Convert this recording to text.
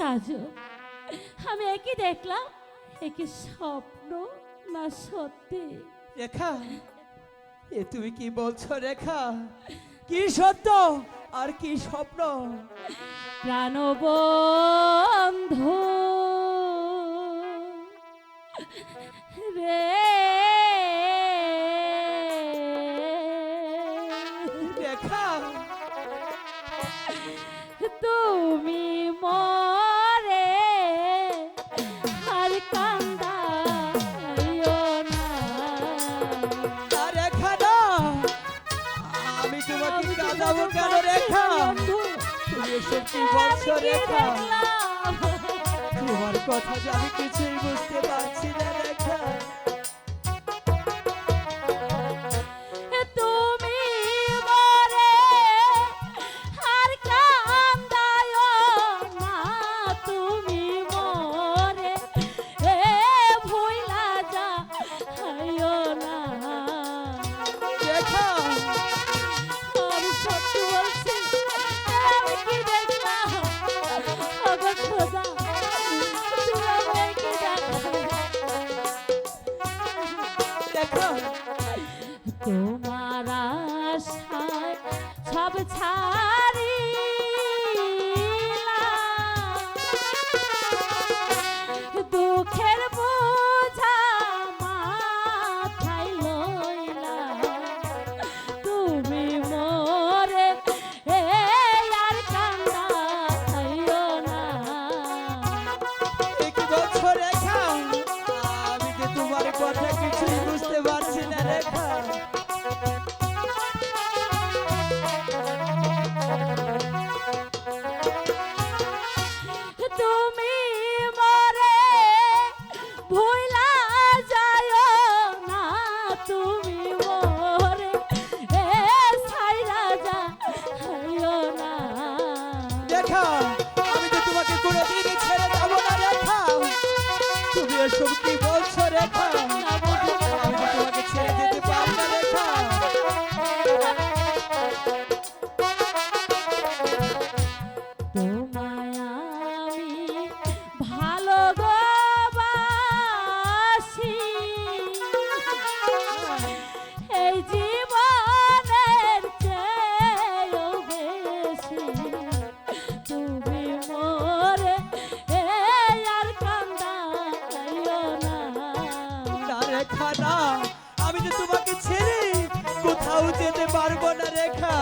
কাজল আমি একই দেখলাম একই স্বপ্ন না সত্যি। রেখা এ তুমি কি বলছো রেখা? কি সত্য আর কি স্বপ্ন? প্রাণবন্ধু। রে। রেখা। তুমি রেখা তোমার কথা আমি কিছুই বুঝতে পারছি না রেখা। সব ছাড়িলাম কোথাও যেতে পারব না রেখা।